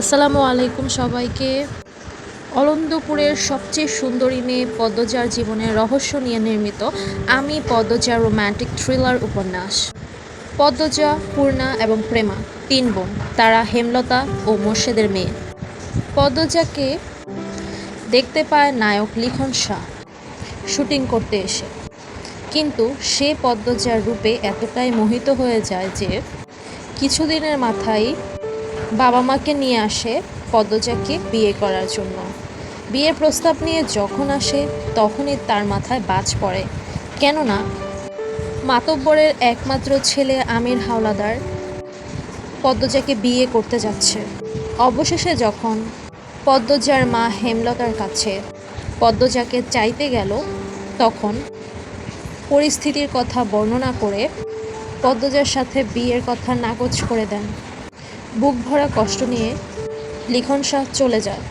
আসসালামু আলাইকুম সবাইকে। অলন্দপুরের সবচেয়ে সুন্দরী মেয়ে পদ্মজার জীবনের রহস্য নিয়ে নির্মিত আমি পদ্মজা রোম্যান্টিক থ্রিলার উপন্যাস। পদ্মজা, পূর্ণা এবং প্রেমা তিন বোন, তারা হেমলতা ও মোর্শেদের মেয়ে। পদ্মজাকে দেখতে পায় নায়ক লিখন শাহ। শুটিং করতে এসে। কিন্তু সে পদ্মজার রূপে এতটাই মোহিত হয়ে যায় যে কিছুদিনের মাথায় বাবা মাকে নিয়ে আসে পদ্মজাকে বিয়ে করার জন্য। বিয়ের প্রস্তাব নিয়ে যখন আসে, তখনই তার মাথায় বাজ পড়ে। কেননা, মাতব্বরের একমাত্র ছেলে আমির হাওলাদার পদ্মজাকে বিয়ে করতে যাচ্ছে। অবশেষে যখন পদ্মজার মা হেমলতার কাছে পদ্মজাকে চাইতে গেল, তখন পরিস্থিতির কথা বর্ণনা করে পদ্মজার সাথে বিয়ের কথা নাকচ করে দেন। বুক ভরা কষ্ট নিয়ে লিখন শাহ চলে যায়।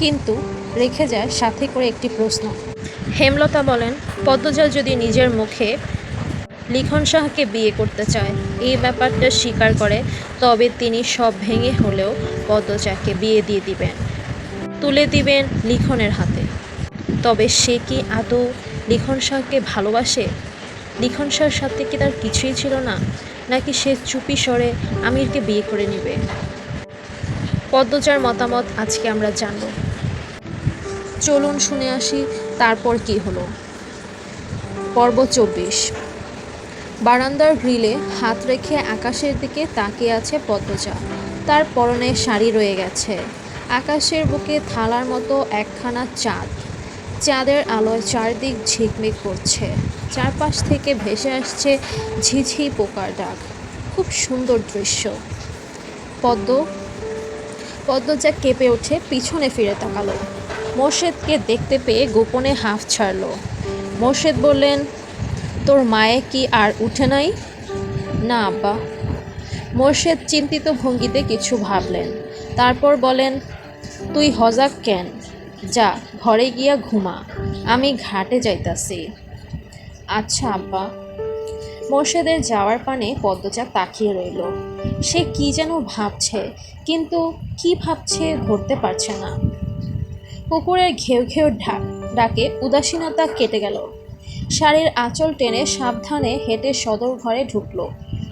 কিন্তু রেখে যায় সাথে করে একটি প্রশ্ন। হেমলতা বলেন পদ্মজা যদি নিজের মুখে লিখন শাহকে বিয়ে করতে চায়, এই ব্যাপারটা স্বীকার করে, তবে তিনি সব ভেঙে হলেও পদ্মজাকে বিয়ে দিয়ে দিবেন, তুলে দিবেন লিখনের হাতে। তবে সে কি আদৌ লিখন শাহকে ভালোবাসে? লিখন শাহর সাথে কি তার কিছুই ছিল না? নাকি সে চুপি সরে আমিরকে বিয়ে করে নেবে। পদ্মজার মতামত আজকে আমরা জানব। চলুন শুনে আসি তারপর কি হলো। পর্ব চব্বিশ। বারান্দার গ্রিলে হাত রেখে আকাশের দিকে তাকিয়ে আছে পদ্মজা। তার পরনে শাড়ি রয়ে গেছে। আকাশের বুকে থালার মতো একখানা চাঁদ। চাঁদের আলোয় চারদিক ঝিকমিক করছে। চারপাশ থেকে ভেসে আসছে ঝিঝি পোকার ডাক। খুব সুন্দর দৃশ্য। পদ্ম পদ্মজা কেঁপে উঠে পিছনে ফিরে তাকালো। মোর্শেদকে দেখতে পেয়ে গোপনে হাফ ছাড়ল। মোর্শেদ বললেন, তোর মায়ে কি আর উঠে নাই? না, আব্বা। মোর্শেদ চিন্তিত ভঙ্গিতে কিছু ভাবলেন। তারপর বলেন, তুই হজাক কেন? যা, ঘরে গিয়া ঘুমা। আমি ঘাটে যাইতাছি। আচ্ছা আব্বা। মোর্শেদের যাওয়ার পানে পদ্মজা তাকিয়ে রইল। সে কি যেন ভাবছে, কিন্তু কি ভাবছে ধরতে পারছে না। কুকুরের ঘেউ ঘেউ ঢাক, ডাকে উদাসীনতা কেটে গেল। শাড়ির আঁচল টেনে সাবধানে হেঁটে সদর ঘরে ঢুকলো।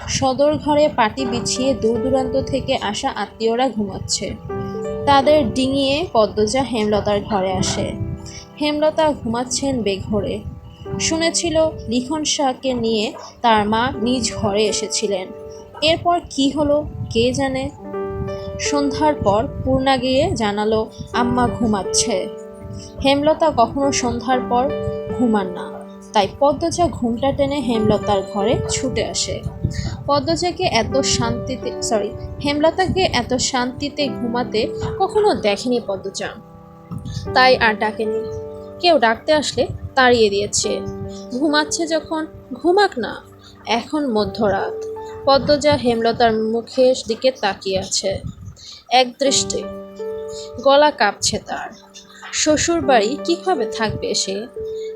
সদর ঘরে পাটি বিছিয়ে দূর দূরান্ত থেকে আসা আত্মীয়রা ঘুমাচ্ছে। তাদের ডিঙিয়ে পদ্মজা হেমলতার ঘরে আসে। হেমলতা ঘুমাচ্ছেন বেঘরে। শুনেছিল লিখন শাহকে নিয়ে তার মা নিজ ঘরে এসেছিলেন। এরপর কি হলো কে জানে? সন্ধ্যার পর পূর্ণা গিয়ে জানালো, আম্মা ঘুমাচ্ছে। হেমলতা কখনো সন্ধ্যার পর ঘুমান না। তাই পদ্মজা ঘুমটা টেনে হেমলতার ঘরে ছুটে আসে। পদ্মজাকে এত শান্তিতে সরি হেমলতাকে এত শান্তিতে ঘুমাতে কখনো দেখেনি পদ্মজা। তাই আর ডাকেনি। কেউ ডাকতে আসলে তাড়িয়ে দিয়েছে। ঘুমাচ্ছে যখন, ঘুমাক না, এখন মধ্যরাত। পদ্মজা হেমলতার মুখের দিকে তাকিয়ে আছে, এক দৃষ্টি। গলা কাঁপছে তার। শ্বশুর বাড়ি কীভাবে থাকবে সে?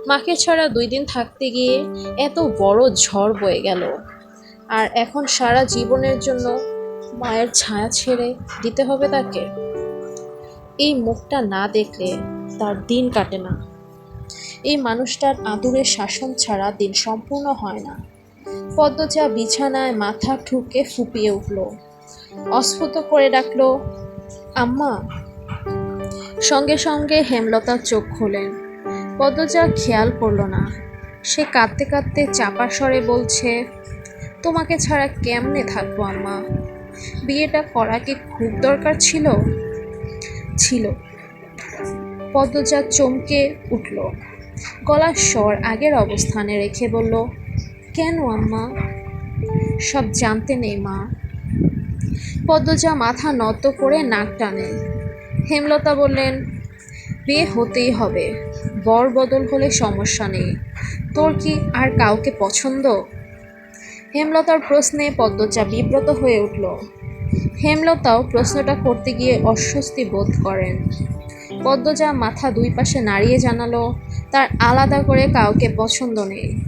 মাকে ছাড়া দুই দিন থাকতে গিয়ে এত বড় ঝড় বয়ে গেল। আর এখন সারা জীবনের জন্য মায়ের ছায়া ছেড়ে দিতে হবে তাকে। এই মুখটা না দেখলে তার দিন কাটে না। এই মানুষটার আদুরে শাসন ছাড়া দিন সম্পূর্ণ হয় না। পদ্মজা বিছানায় মাথা ঠুকে ফুপিয়ে উঠল। অস্ফুত করে ডাকলো, আম্মা। সঙ্গে সঙ্গে হেমলতা চোখ খোলেন। পদ্মজা খেয়াল করল না। সে কাঁদতে কাঁদতে চাপা স্বরে বলছে, তোমাকে ছাড়া কেমনে থাকব আম্মা? বিয়েটা করা কি খুব দরকার ছিল? ছিল। পদ্মজা চমকে উঠল। গলার স্বর আগের অবস্থানে রেখে বলল, কেন আম্মা? সব জানতে নেই মা। পদ্মজা মাথা নত করে নাক টানে। হেমলতা বললেন, বিয়ে হতেই হবে। বর বদল হলে সমস্যা নেই। তোর কি আর কাউকে পছন্দ? হেমলতার প্রশ্নে পদ্মজা বিব্রত হয়ে উঠল। হেমলতাও প্রশ্নটা করতে গিয়ে অস্বস্তি বোধ করেন। পদ্মজা মাথা দুই পাশে নাড়িয়ে জানালো, তার আলাদা করে কাউকে পছন্দ নেই।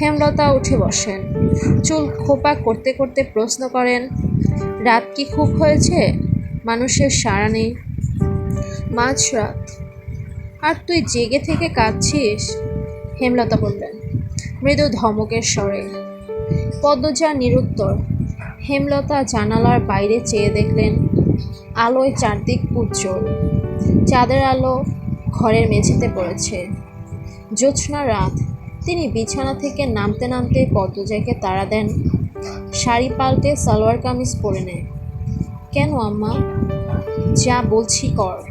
হেমলতা উঠে বসেন। চুল খোপা করতে করতে প্রশ্ন করেন, রাত কি খুব হয়েছে? মানুষের সাড়া নেই? মাঝরাত আর তুই জেগে থেকে কাঁদছিস? হেমলতা বললেন। মৃদু ধমকের স্বরে। পদ্মজা নিরুত্তর। হেমলতা জানালার বাইরে চেয়ে দেখলেন, আলোয় চারদিক উজ্জ্বল। চাঁদের আলো ঘরের মেঝেতে পড়েছে। জ্যোৎস্না রাত। তিনি বিছানা থেকে নামতে নামতে পদ্মজাকে তাড়া দেন। শাড়ি পাল্টে সালোয়ার কামিজ পরে নেয়। কেন আম্মা? যা বলছি কর।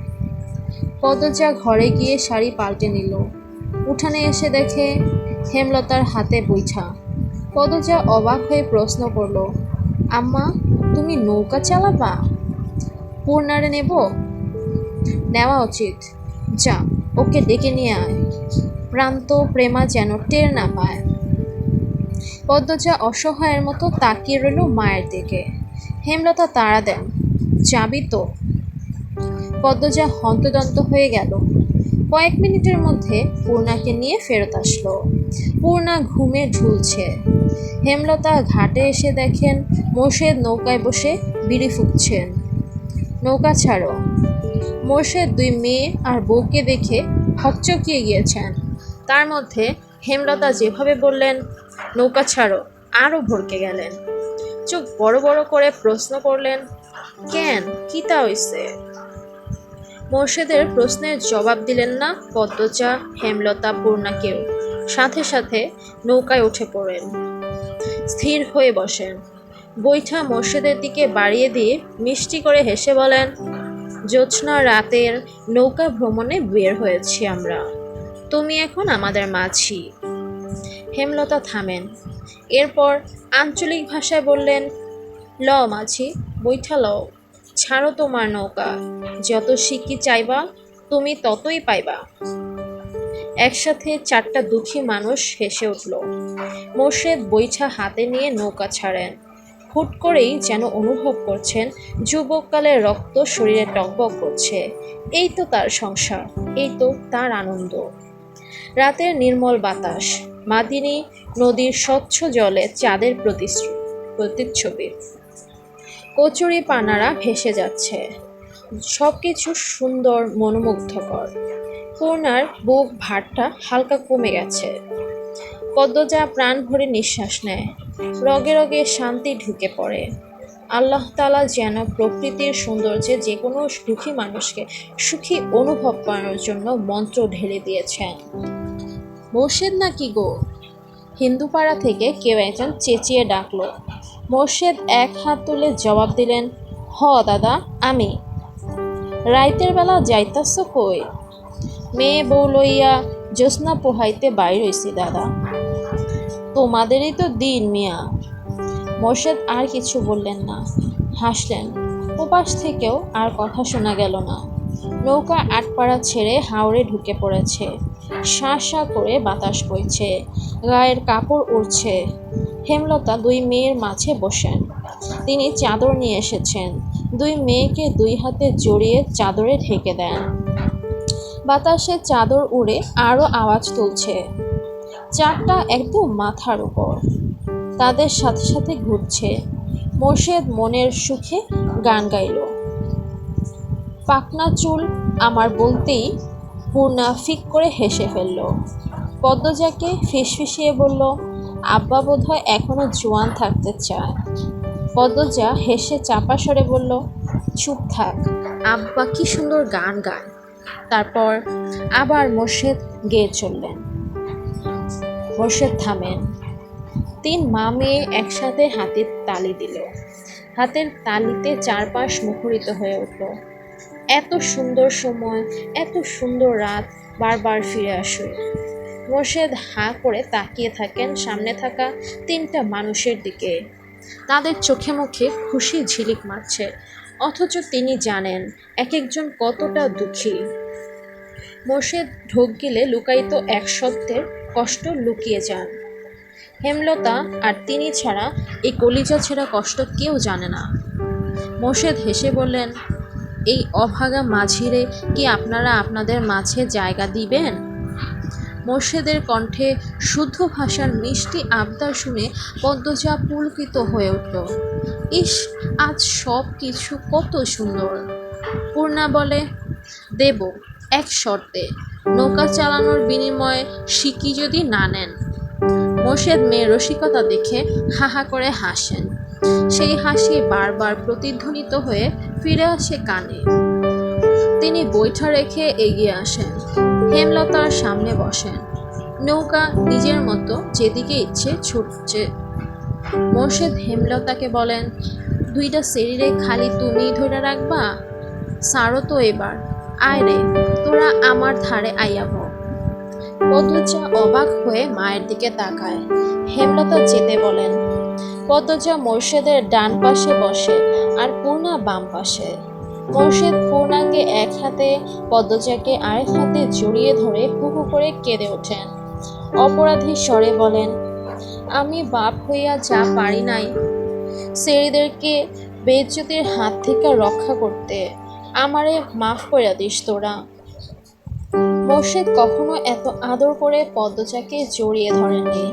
পদ্মজা ঘরে গিয়ে শাড়ি পাল্টে নিল। উঠানে এসে দেখে হেমলতার হাতে বৈঠা। পদজা অবাক হয়ে প্রশ্ন করল, আম্মা, তুমি নৌকা চালাবা? পূর্ণারে নেব? নেওয়া উচিত। যা, ওকে ডেকে নিয়ে আয়। প্রান্ত প্রেমা যেন টের না পায়। পদ্মজা অসহায়ের মতো তাকিয়ে রইল মায়ের দিকে। হেমলতা তাড়া দেন, যাবি তো? পদ্মজা হন্তদন্ত হয়ে গেল। কয়েক মিনিটের মধ্যে পূর্ণাকে নিয়ে ফেরত আসলো। পূর্ণা ঘুমে ঝুলছে। হেমলতা ঘাটে এসে দেখেন মোর্শেদ নৌকায় বসে বিড়ি ফুঁকছেন। নৌকা ছাড়ো। মোর্শেদ দুই মেয়ে আর বউকে দেখে হকচকিয়ে গিয়েছেন। তার মধ্যে হেমলতা যেভাবে বললেন, নৌকা ছাড়ো, আরও ভরকে গেলেন। চোখ বড় বড় করে প্রশ্ন করলেন, কেন? কী তা হইছে? মোর্শেদের প্রশ্নের জবাব দিলেন না পদ্মজা হেমলতা পূর্ণাকেও সাথে সাথে নৌকায় উঠে পড়েন। স্থির হয়ে বসেন। বৈঠা মোর্শেদের দিকে বাড়িয়ে দিয়ে মিষ্টি করে হেসে বলেন, জ্যোৎস্না রাতের নৌকা ভ্রমণে বের হয়েছি আমরা। তুমি এখন আমাদের মাঝি। হেমলতা থামেন। এরপর আঞ্চলিক ভাষায় বললেন ল মাঝি, বৈঠা লও। ছাড়ো তোমার নৌকা। যত শিকি চাইবা, তুমি ততই পাইবা। একসাথে চারটা দুঃখী মানুষ হেসে উঠল। মোর্শেদ বৈছা হাতে নিয়ে নৌকা ছাড়েন। হুট করেই যেন অনুভব করছেন যুবককালের রক্ত শরীরে টকবক করছে। এই তো তার সংসার, এই তো তার আনন্দ। রাতের নির্মল বাতাস, মাদিনী নদীর স্বচ্ছ জলে চাঁদের প্রতিচ্ছবি। কচুরি পানারা ভেসে যাচ্ছে। সব কিছু সুন্দর, মনোমুগ্ধকর। পূর্ণার বুক ভারটা হালকা কমে গেছে। পদ্মজা প্রাণ ভরে নিঃশ্বাস নেয়। রগে রগে শান্তি ঢুকে পড়ে। আল্লাহ তালা যেন প্রকৃতির সৌন্দর্যে যে কোনো দুঃখী মানুষকে সুখী অনুভব করানোর জন্য মন্ত্র ঢেলে দিয়েছেন। মোর্শেদ নাকি গো? হিন্দুপাড়া থেকে কেউ একজন চেঁচিয়ে ডাকলো। মোর্শেদ এক হাত তুলে জবাব দিলেন, হ, দাদা, আমি। রাইতের বেলা যাইতাছ কই? মেয়ে বউ লইয়া জ্যোৎস্না পোহাইতে বাইর হইছি, দাদা। তোমাদেরই তো দিন, মিয়া। মোর্শেদ আর কিছু বললেন না। হাসলেন। ওপাশ থেকেও আর কথা শোনা গেল না। নৌকা আটপাড়া ছেড়ে হাওড়ে ঢুকে পড়েছে। শাঁ শাঁ করে বাতাস বইছে। গায়ের কাপড় উড়ছে। হেমলতা দুই মেয়ের মাঝে বসেন তিনি চাদর নিয়ে এসেছেন। দুই মেয়েকে দুই হাতে জড়িয়ে চাদরে ঢেকে দেন। বাতাসে চাদর উড়ে আরও আওয়াজ তুলছে। চারটা একদম মাথার উপর। তাদের সাথে সাথে ঘুরছে। মোর্শেদ মনের সুখে গান গাইল। পাকনা চুল আমার বলতেই পূর্ণা ফিক করে হেসে ফেলল। পদ্মজাকে ফিসফিসিয়ে বলল আব্বা বোধহয় এখনও জোয়ান থাকতে চায়। পদ্মজা হেসে চাপা সরে বলল, চুপ থাক, আব্বা কি সুন্দর গান গায়। তারপর আবার মোর্শেদ গেয়ে চললেন। মোর্শেদ থামেন। তিন মা মেয়ে একসাথে হাতের তালি দিল। হাতের তালিতে চারপাশ মুখরিত হয়ে উঠল। এত সুন্দর সময়, এত সুন্দর রাত, বারবার ফিরে আসুক মোর্শেদ হাঁ করে তাকিয়ে থাকেন সামনে থাকা তিনটা মানুষের দিকে। তাদের চোখে মুখে খুশি ঝিলিক মারছে, অথচ তিনি জানেন এক একজন কতটা দুঃখী। মোর্শেদ ঢোক গিলে লুকায়িত এক সত্যের কষ্ট লুকিয়ে যান। হেমলতা আর তিনি ছাড়া এই কলিজা ছেঁড়া কষ্ট কেউ জানে না। মোর্শেদ হেসে বললেন, এই অভাগা মাঝিরে কি আপনারা আপনাদের মাঝে জায়গা দিবেন? মোর্শেদের কণ্ঠে শুদ্ধ ভাষার মিষ্টি আবদার শুনে পদ্মজা পুলকিত হয়ে উঠল। ইস, আজ সব কিছু কত সুন্দর। পূর্ণা বলে, দেব, এক শর্তে, নৌকা চালানোর বিনিময়ে সিকি যদি না নেন। মোর্শেদ মেয়ের রসিকতা দেখে হাহা করে হাসেন। সেই হাসি বারবার প্রতিধ্বনিত হয়ে ফিরে আসে কানে। তিনি বৈঠা রেখে এগিয়ে আসেন। হেমলতার সামনে বসেন নৌকা নিজের মতো যেদিকে ইচ্ছে ছুটছে। মোর্শেদ হেমলতাকে বলেন, দুইটা শরীরে খালি তুমি ধরে রাখবা? সারো তো এবার। আয় রে, তোরা আমার ধারে আইয়াব পদ্মজা অবাক হয়ে মায়ের দিকে তাকায়। হেমলতা যেতে বলেন, পদ্মজা মোর্শেদের ডান পাশে বসে আর পূর্ণা বাম পাশে। মোর্শেদ পূর্ণাঙ্গে এক হাতে, পদ্মজাকে আরেক হাতে জড়িয়ে ধরে হু হু করে কেঁদে ওঠেন। অপরাধী স্বরে বলেন, আমি বাপ হইয়া যা পারি নাই। সেরিদেরকে বেজ্জতির হাত থেকে রক্ষা করতে আমারে মাফ করে দিস তোরা। মোর্শেদ কখনো এত আদর করে পদ্মজাকে জড়িয়ে ধরেননি।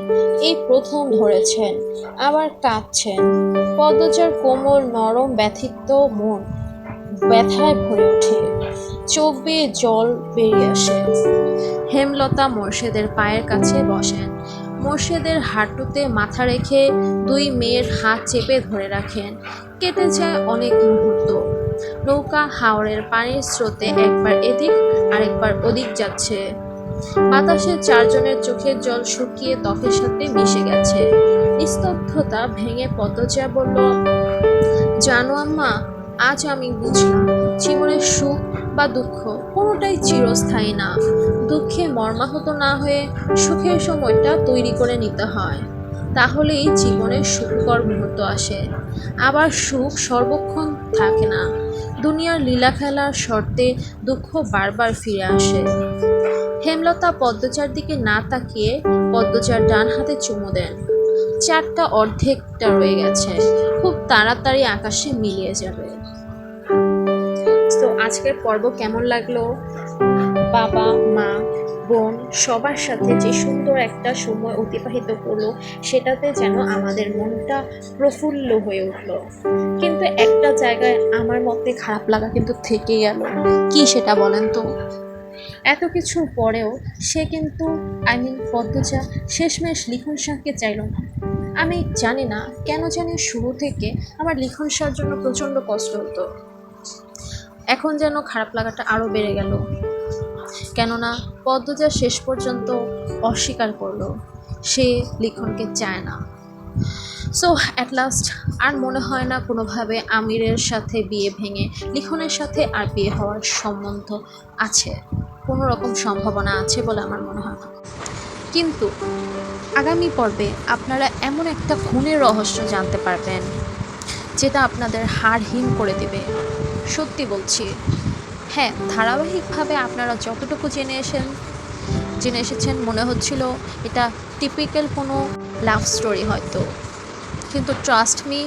এই প্রথম ধরেছেন, আবার কাঁদছেন। পদ্মজার কোমল নরম ব্যথিত মন ব্যথায় ভরে ওঠে। চোখ বেয়ে জল বেরিয়ে আসে। হেমলতা মোর্শেদের পায়ের কাছে বসেন। মোর্শেদের হাঁটুতে মাথা রেখে দুই মেয়ের হাত চেপে ধরে রাখেন। কেটে যায় অনেক মুহূর্ত। নৌকা হাওড়ের পানির স্রোতে একবার এদিক, আরেকবার ওদিক যাচ্ছে। বাতাসে চারজনের চোখের জল শুকিয়ে ত্বকের সাথে মিশে গেছে। নিস্তব্ধতা ভেঙে পদ্মজা বলল, জানো আম্মা আজ আমি বুঝলাম, জীবনের সুখ বা দুঃখ কোনোটাই চিরস্থায়ী না। দুঃখে মর্মাহত না হয়ে সুখের সময়টা তৈরি করে নিতে হয়। তাহলেই জীবনের সুখকর মুহূর্ত আসে। আবার সুখ সর্বক্ষণ থাকে না। দুনিয়ার লীলা খেলার শর্তে দুঃখ বারবার ফিরে আসে। হেমলতা পদ্মচার দিকে না তাকিয়ে পদ্মচার ডান হাতে চুমু দেন। চারটা অর্ধেকটা রয়ে গেছে। খুব তাড়াতাড়ি আকাশে মিলিয়ে যাবে। আজকের পর্ব কেমন লাগল? বাবা, মা, বোন সবার সাথে যে সুন্দর একটা সময় অতিবাহিত করল, সেটাতে যেন আমাদের মনটা প্রফুল্ল হয়ে উঠল। কিন্তু একটা জায়গায় আমার মতে খারাপ লাগা কিন্তু থেকে গেল। কি সেটা বলেন তো? এত কিছুর পরেও সে কিন্তু আই মিন পদ্মজা শেষমেশ লিখন শাহকে চাইল না। আমি জানি না কেন জানি শুরু থেকে আমার লিখন শাহর জন্য প্রচণ্ড কষ্ট হতো। এখন যেন খারাপ লাগাটা আরও বেড়ে গেল। কেননা পদ্মজা শেষ পর্যন্ত অস্বীকার করল, সে লিখনকে চায় না। সো অ্যাট লাস্ট আর মনে হয় না কোনোভাবে আমিরের সাথে বিয়ে ভেঙে লিখনের সাথে আর বিয়ে হওয়ার সম্বন্ধ আছে। কোনো রকম সম্ভাবনা আছে বলে আমার মনে হয় না। কিন্তু আগামী পর্বে আপনারা এমন একটা খুনের রহস্য জানতে পারবেন, যেটা আপনাদের হাড়হীন করে দেবে। সত্যি বলছি। হ্যাঁ ধারাবাহিকভাবে আপনারা যতটুকু জেনে এসেন জেনে এসেছেন, মনে হচ্ছিল এটা টিপিক্যাল কোনো লাভ স্টোরি হয়তো। কিন্তু ট্রাস্ট মি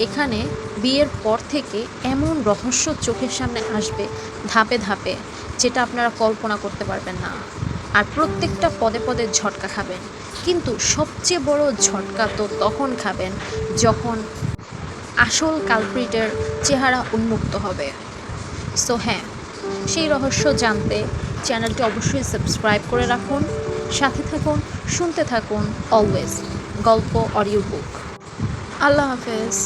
এখানে বিয়ের পর থেকে এমন রহস্য চোখের সামনে আসবে ধাপে ধাপে, যেটা আপনারা কল্পনা করতে পারবেন না। আর প্রত্যেকটা পদে পদে ঝটকা খাবেন। কিন্তু সবচেয়ে বড় ঝটকা তো তখন খাবেন যখন আসল কালপ্রিটের চেহারা উন্মুক্ত হবে। সো হ্যাঁ সেই রহস্য জানতে চ্যানেলটি অবশ্যই সাবস্ক্রাইব করে রাখুন। সাথে থাকুন, শুনতে থাকুন অলওয়েজ গল্প অডিও বুক আল্লাহ হাফেজ।